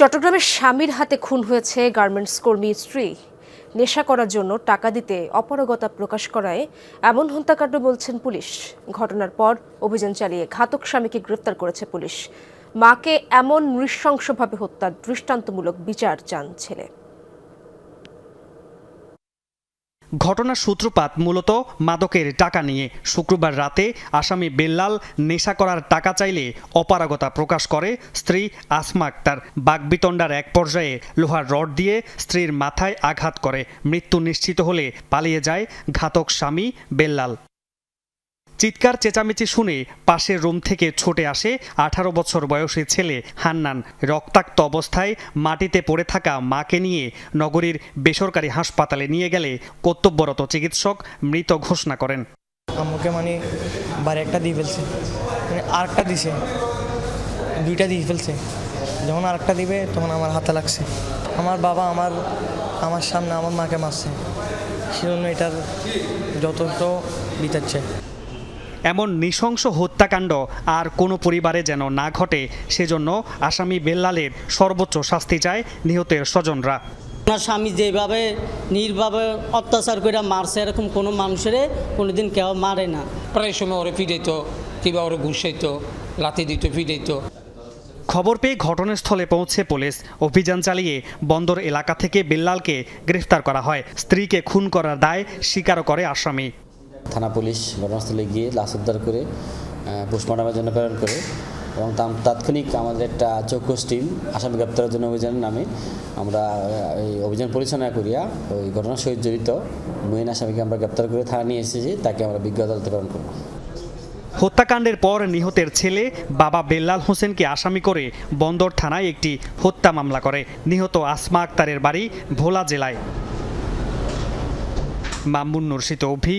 চট্টগ্রামের স্বামীর হাতে খুন হয়েছে গার্মেন্টস কর্মী স্ত্রী। নেশা করার জন্য টাকা দিতে অপারগতা প্রকাশ করায় এমন হত্যাকাণ্ড বলছেন পুলিশ। ঘটনার পর অভিযান চালিয়ে ঘাতক স্বামীকে গ্রেফতার করেছে পুলিশ। মাকে এমন নৃশংসভাবে হত্যার দৃষ্টান্তমূলক বিচার চান ছেলে। ঘটনার সূত্রপাত মূলত মাদকের টাকা নিয়ে। শুক্রবার রাতে আসামি বেল্লাল নেশা করার টাকা চাইলে অপারগতা প্রকাশ করে স্ত্রী আসমা আক্তার। বাগবিতণ্ডার এক পর্যায়ে লোহার রড দিয়ে স্ত্রীর মাথায় আঘাত করে। মৃত্যু নিশ্চিত হলে পালিয়ে যায় ঘাতক স্বামী বেল্লাল। চিৎকার, চেঁচামেচি শুনে পাশের রুম থেকে ছুটে আসে আঠারো বছর বয়সী ছেলে হান্নান। রক্তাক্ত অবস্থায় মাটিতে পড়ে থাকা মাকে নিয়ে নগরীর বেসরকারি হাসপাতালে নিয়ে গেলে কর্তব্যরত চিকিৎসক মৃত ঘোষণা করেন। আম্মুকে মানে বারে একটা দিয়ে ফেলছে। মানে আরেকটা দিছে। দুইটা দিয়ে ফেলছে। যখন আরেকটা দিবে, তখন আমার হাতে লাগছে। আমার বাবা আমার আমার সামনে আমার মাকে মারছে। সেজন্য এটার যথেষ্ট বিতাচ্ছে এমন নৃশংস হত্যাকাণ্ড আর কোনো পরিবারে যেন না ঘটে সেজন্য আসামি বেল্লালের সর্বোচ্চ শাস্তি চায় নিহতের স্বজনরা। আমার স্বামী যেভাবে নির্ভাবে অত্যাচার করে মারছে এরকম কোনো মানুষের কোনোদিন কেউ মারে না। প্রায় সময় ওরে ফিরাইতো কিংবা ওরে ঘুষাইতো লাথি দিত ফিরাইতো খবর পেয়ে ঘটনাস্থলে পৌঁছে পুলিশ অভিযান চালিয়ে বন্দর এলাকা থেকে বেল্লালকে গ্রেফতার করা হয়। স্ত্রীকে খুন করার দায় স্বীকারও করে আসামি। থানা পুলিশ ঘটনাস্থলে গিয়ে লাশ উদ্ধার করে পোস্টমর্টমের জন্য প্রেরণ করে এবং তাৎক্ষণিক আমাদের একটা চৌকস টিম আসামি গ্রেপ্তারের জন্য অভিযানের নামে আমরা এই অভিযান পরিচালনা করিয়া ওই ঘটনার সহিত জড়িত মেইন আসামিকে আমরা গ্রেপ্তার করে থানা নিয়ে এসেছি, তাকে আমরা বিজ্ঞ আদালতে প্রেরণ করব। হত্যাকাণ্ডের পর নিহতের ছেলে বাবা বেল্লাল হোসেনকে আসামি করে বন্দর থানায় একটি হত্যা মামলা করে। নিহত আসমা আক্তারের বাড়ি ভোলা জেলায়। মামুন নরসিত অভি